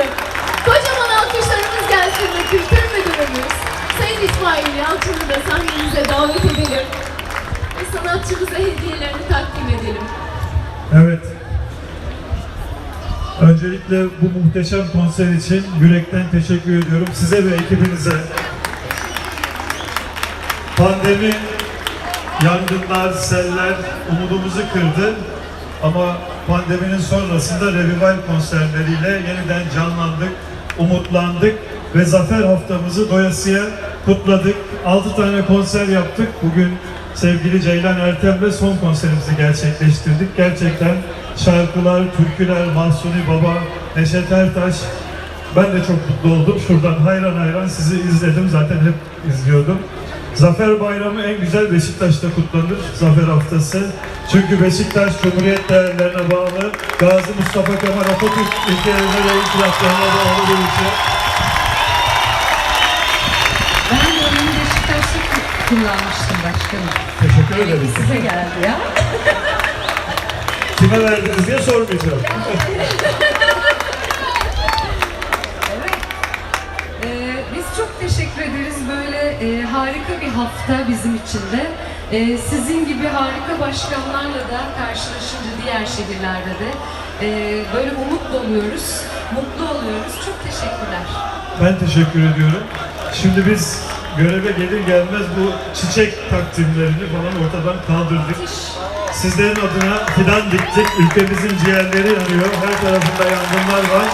şimdi. Kocaman alkışlarımız gelsin ve kültür müdürümüz Sayın İsmail Yalçın'ı da sahnemize davet edelim. Ve sanatçımıza hediyelerini takdim edelim. Evet. Öncelikle bu muhteşem konser için yürekten teşekkür ediyorum size ve ekibinize. Pandemi, yangınlar, seller umudumuzu kırdı. Ama pandeminin sonrasında revival konserleriyle yeniden canlandık, umutlandık ve zafer haftamızı doyasıya kutladık. 6 tane konser yaptık. Bugün sevgili Ceylan Ertem'le son konserimizi gerçekleştirdik. Gerçekten şarkılar, türküler, Mahsuni Baba, Neşet Ertaş, ben de çok mutlu oldum. Şuradan hayran hayran sizi izledim. Zaten hep izliyordum. Zafer Bayramı en güzel Beşiktaş'ta kutlanır. Zafer Haftası. Çünkü Beşiktaş Cumhuriyet değerlerine bağlı. Gazi Mustafa Kemal Atatürk ilkelerine ve itiraflarına bağlı bir ülke. Ben de onu Beşiktaş'ta ku- kullanmıştım başkanım. Teşekkür ederiz. Size geldi ya. Kime verdiniz diye sormayacağım. ederiz. Böyle e, harika bir hafta bizim için de. Ee, sizin gibi harika başkanlarla da karşılaşınca diğer şehirlerde de e, böyle umut doluyoruz, mutlu oluyoruz. Çok teşekkürler. Ben teşekkür ediyorum. Şimdi biz göreve gelir gelmez bu çiçek takdimlerini falan ortadan kaldırdık. Sizlerin adına fidan diktik. Ülkemizin ciğerleri yanıyor. Her tarafında yangınlar var.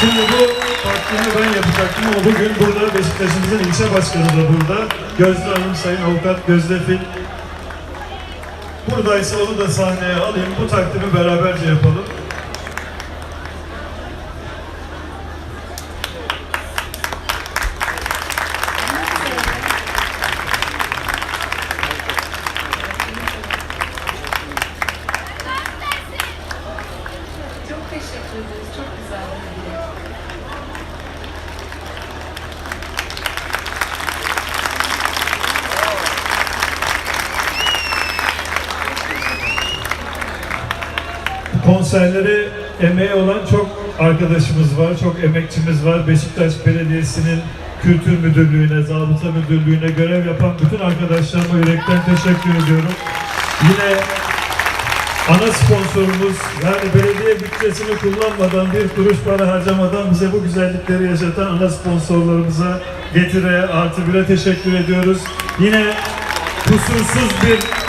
Şimdi bu takdimi ben yapacaktım ama bugün burada Beşiktaş'ımızın ilçe başkanı da burada. Gözde Hanım, Sayın Avukat Gözde Fil. Buradaysa onu da sahneye alayım. Bu takdimi beraberce yapalım. Konserlere emeği olan çok arkadaşımız var, çok emekçimiz var. Beşiktaş Belediyesi'nin Kültür Müdürlüğü'ne, Zabıta Müdürlüğü'ne görev yapan bütün arkadaşlarıma yürekten teşekkür ediyorum. Yine ana sponsorumuz yani belediye bütçesini kullanmadan bir kuruş para harcamadan bize bu güzellikleri yaşatan ana sponsorlarımıza Getire artı bire teşekkür ediyoruz. Yine kusursuz bir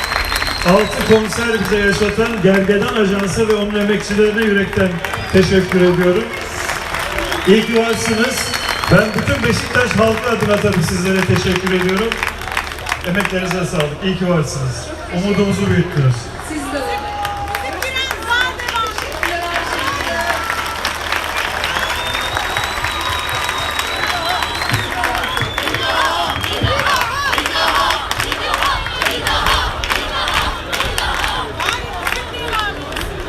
Altı konser bize yaşatan Gergedan Ajansı ve onun emekçilerine yürekten teşekkür ediyorum. İyi ki varsınız. Ben bütün Beşiktaş halkı adına tabii sizlere teşekkür ediyorum. Emeklerinize sağlık. İyi ki varsınız. Umudumuzu büyüttünüz.